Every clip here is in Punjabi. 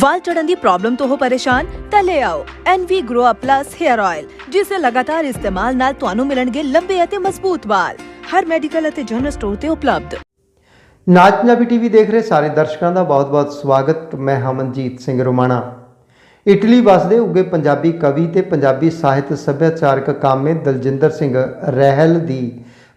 ਵਾਲ ਝੜਨ ਦੀ ਪ੍ਰੋਬਲਮ ਤੋਂ ਹੋ ਪਰੇਸ਼ਾਨ, ਤਾਂ ਲੈ ਆਓ NV Grow Up Plus Hair Oil ਜਿਸ ਦੇ ਲਗਾਤਾਰ ਇਸਤੇਮਾਲ ਨਾਲ ਤੁਹਾਨੂੰ ਮਿਲਣਗੇ ਲੰਬੇ ਅਤੇ ਮਜ਼ਬੂਤ ਵਾਲ। ਹਰ ਮੈਡੀਕਲ ਅਤੇ ਜਨਰਲ ਸਟੋਰ ਤੇ ਉਪਲਬਧ। ਨਾਜ ਪੰਜਾਬੀ ਟੀਵੀ ਦੇਖ ਰਹੇ ਸਾਰੇ ਦਰਸ਼ਕਾਂ ਦਾ ਬਹੁਤ-ਬਹੁਤ ਸਵਾਗਤ। ਮੈਂ ਹਮਨਜੀਤ ਸਿੰਘ ਰੋਮਾਣਾ। ਇਟਲੀ ਵਸਦੇ ਉੱਗੇ ਪੰਜਾਬੀ ਕਵੀ ਤੇ ਪੰਜਾਬੀ ਸਾਹਿਤ ਸੱਭਿਆਚਾਰਕ ਕਾਮੇ ਦਲਜਿੰਦਰ ਸਿੰਘ ਰਹਿਲ ਦੀ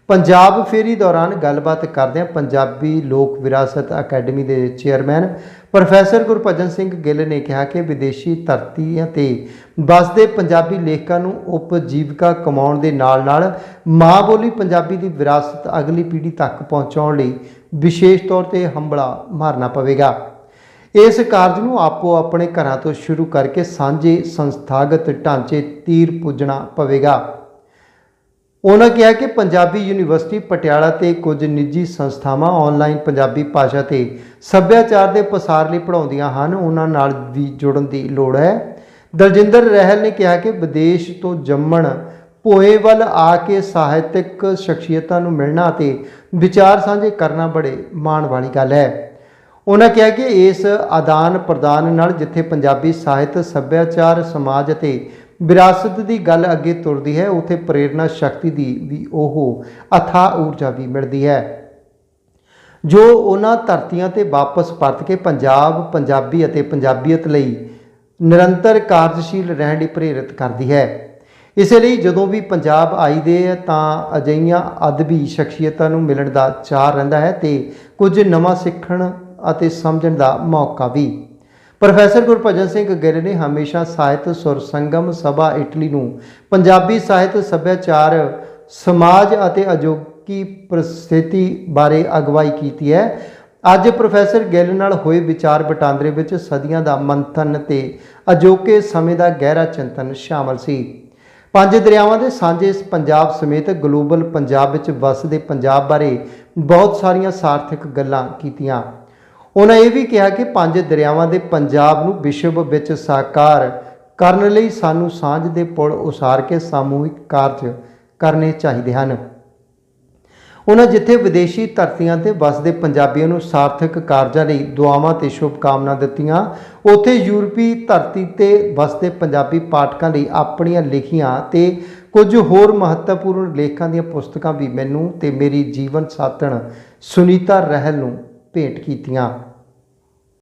ਪੰਜਾਬ ਫੇਰੀ ਦੌਰਾਨ ਗੱਲਬਾਤ ਕਰਦਿਆਂ ਪੰਜਾਬੀ ਲੋਕ ਵਿਰਾਸਤ ਅਕੈਡਮੀ ਦੇ ਚੇਅਰਮੈਨ ਪ੍ਰੋਫੈਸਰ ਗੁਰਭਜਨ ਸਿੰਘ ਗਿੱਲ ਨੇ ਕਿਹਾ ਕਿ ਵਿਦੇਸ਼ੀ ਧਰਤੀਆਂ ਤੇ ਵਸਦੇ ਪੰਜਾਬੀ ਲੇਖਕਾਂ ਨੂੰ ਉਪਜੀਵਿਕਾ ਕਮਾਉਣ ਦੇ ਨਾਲ-ਨਾਲ ਮਾਂ ਬੋਲੀ ਪੰਜਾਬੀ ਦੀ ਵਿਰਾਸਤ ਅਗਲੀ ਪੀੜ੍ਹੀ ਤੱਕ ਪਹੁੰਚਾਉਣ ਲਈ ਵਿਸ਼ੇਸ਼ ਤੌਰ ਤੇ ਹੰਬਲਾ ਮਾਰਨਾ ਪਵੇਗਾ। ਇਸ ਕਾਰਜ ਨੂੰ ਆਪੋ ਆਪਣੇ ਘਰਾਂ ਤੋਂ ਸ਼ੁਰੂ ਕਰਕੇ ਸਾਂਝੇ ਸੰਸਥਾਗਤ ਢਾਂਚੇ ਤੀਰ ਪੁੱਜਣਾ ਪਵੇਗਾ। ਉਹਨਾਂ ਕਿਹਾ ਕਿ ਪੰਜਾਬੀ ਯੂਨੀਵਰਸਿਟੀ ਪਟਿਆਲਾ ਤੇ ਕੁਝ ਨਿੱਜੀ ਸੰਸਥਾਵਾਂ ਆਨਲਾਈਨ ਪੰਜਾਬੀ ਭਾਸ਼ਾ ਤੇ ਸੱਭਿਆਚਾਰ ਦੇ ਪਸਾਰ ਲਈ ਪੜਾਉਂਦੀਆਂ ਹਨ, ਉਹਨਾਂ ਨਾਲ ਵੀ ਜੁੜਨ ਦੀ ਲੋੜ ਹੈ। ਦਲਜਿੰਦਰ ਰਹਿਲ ਨੇ ਕਿਹਾ ਕਿ ਵਿਦੇਸ਼ ਤੋਂ ਜੰਮਣ, ਭੋਏ ਵੱਲ ਆ ਕੇ ਸਾਹਿਤਿਕ ਸ਼ਖਸੀਅਤਾਂ ਨੂੰ ਮਿਲਣਾ ਅਤੇ ਵਿਚਾਰ ਸਾਂਝੇ ਕਰਨਾ ਬੜੇ ਮਾਣ ਵਾਲੀ ਗੱਲ ਹੈ। ਉਹਨਾਂ ਕਿਹਾ ਕਿ ਇਸ ਆਦਾਨ ਪ੍ਰਦਾਨ ਨਾਲ ਜਿੱਥੇ ਪੰਜਾਬੀ ਸਾਹਿਤ, ਸੱਭਿਆਚਾਰ, ਸਮਾਜ ਅਤੇ ਵਿਰਾਸਤ ਦੀ ਗੱਲ ਅੱਗੇ ਤੁਰਦੀ ਹੈ, ਉਥੇ ਪ੍ਰੇਰਣਾ ਸ਼ਕਤੀ ਦੀ ਵੀ ਉਹ ਅਥਾ ਊਰਜਾ ਵੀ ਮਿਲਦੀ ਹੈ। ਜੋ ਉਹਨਾਂ ਧਰਤੀਆਂ ਤੇ ਵਾਪਸ ਪਰਤ ਕੇ ਪੰਜਾਬ, ਪੰਜਾਬੀ ਅਤੇ ਪੰਜਾਬੀਅਤ ਲਈ ਨਿਰੰਤਰ ਕਾਰਜਸ਼ੀਲ ਰਹਿਣ ਲਈ ਪ੍ਰੇਰਿਤ ਕਰਦੀ ਹੈ। ਇਸੇ ਲਈ ਜਦੋਂ ਵੀ ਪੰਜਾਬ ਆਈਦੇ ਹੈ, ਤਾਂ ਅਜਈਆਂ ਅਦਬੀ ਸ਼ਖਸੀਅਤਾਂ ਨੂੰ ਮਿਲਣ ਦਾ ਚਾਹ ਰਹਿੰਦਾ ਹੈ ਤੇ ਕੁਝ ਨਵਾਂ ਸਿੱਖਣ ਅਤੇ ਸਮਝਣ ਦਾ ਮੌਕਾ ਵੀ ਪ੍ਰੋਫੈਸਰ ਗੁਰਭਜਨ ਸਿੰਘ ਗਿੱਲ ਨੇ ਹਮੇਸ਼ਾ ਸਾਹਿਤ ਸੁਰ ਸੰਗਮ ਸਭਾ ਇਟਲੀ ਨੂੰ ਪੰਜਾਬੀ ਸਾਹਿਤ ਸੱਭਿਆਚਾਰ, ਸਮਾਜ ਅਤੇ ਅਜੋਕੀ ਪ੍ਰਸਥਿਤੀ ਬਾਰੇ ਅਗਵਾਈ ਕੀਤੀ ਹੈ। ਅੱਜ ਪ੍ਰੋਫੈਸਰ ਗਿੱਲ ਨਾਲ ਹੋਏ ਵਿਚਾਰ ਵਟਾਂਦਰੇ ਵਿੱਚ ਸਦੀਆਂ ਦਾ ਮੰਥਨ ਤੇ ਅਜੋਕੇ ਸਮੇਂ ਦਾ ਗਹਿਰਾ ਚਿੰਤਨ ਸ਼ਾਮਲ ਸੀ। ਪੰਜ ਦਰਿਆਵਾਂ ਦੇ ਸਾਂਝੇ ਪੰਜਾਬ ਸਮੇਤ ਗਲੋਬਲ ਪੰਜਾਬ ਵਿੱਚ ਵਸਦੇ ਪੰਜਾਬ ਬਾਰੇ ਬਹੁਤ ਸਾਰੀਆਂ ਸਾਰਥਕ ਗੱਲਾਂ ਕੀਤੀਆਂ। ਉਹਨਾਂ ਇਹ ਵੀ ਕਿਹਾ ਕਿ ਪੰਜ ਦਰਿਆਵਾਂ ਦੇ ਪੰਜਾਬ ਨੂੰ ਵਿਸ਼ਵ ਵਿੱਚ ਸਾਕਾਰ ਕਰਨ ਲਈ ਸਾਨੂੰ ਸਾਂਝ ਦੇ ਪੁਲ ਉਸਾਰ ਕੇ ਸਮੂਹਿਕ ਕਾਰਜ ਕਰਨੇ ਚਾਹੀਦੇ ਹਨ। ਉਹਨਾਂ ਜਿੱਥੇ ਵਿਦੇਸ਼ੀ ਧਰਤੀਆਂ ਤੇ ਵਸਦੇ ਪੰਜਾਬੀਆਂ ਨੂੰ ਸਾਰਥਕ ਕਾਰਜਾਂ ਲਈ ਦੁਆਵਾਂ ਤੇ ਸ਼ੁਭਕਾਮਨਾ ਦਿੱਤੀਆਂ, ਉੱਥੇ ਯੂਰਪੀ ਧਰਤੀ ਤੇ ਵਸਦੇ ਪੰਜਾਬੀ ਪਾਠਕਾਂ ਲਈ ਆਪਣੀਆਂ ਲਿਖੀਆਂ ਤੇ ਕੁਝ ਹੋਰ ਮਹੱਤਵਪੂਰਨ ਲੇਖਾਂ ਦੀਆਂ ਪੁਸਤਕਾਂ ਵੀ ਮੈਨੂੰ ਤੇ ਮੇਰੀ ਜੀਵਨ ਸਾਥਣ ਸੁਨੀਤਾ ਰਹਿਲ ਨੂੰ ਭੇਟ ਕੀਤੀਆਂ।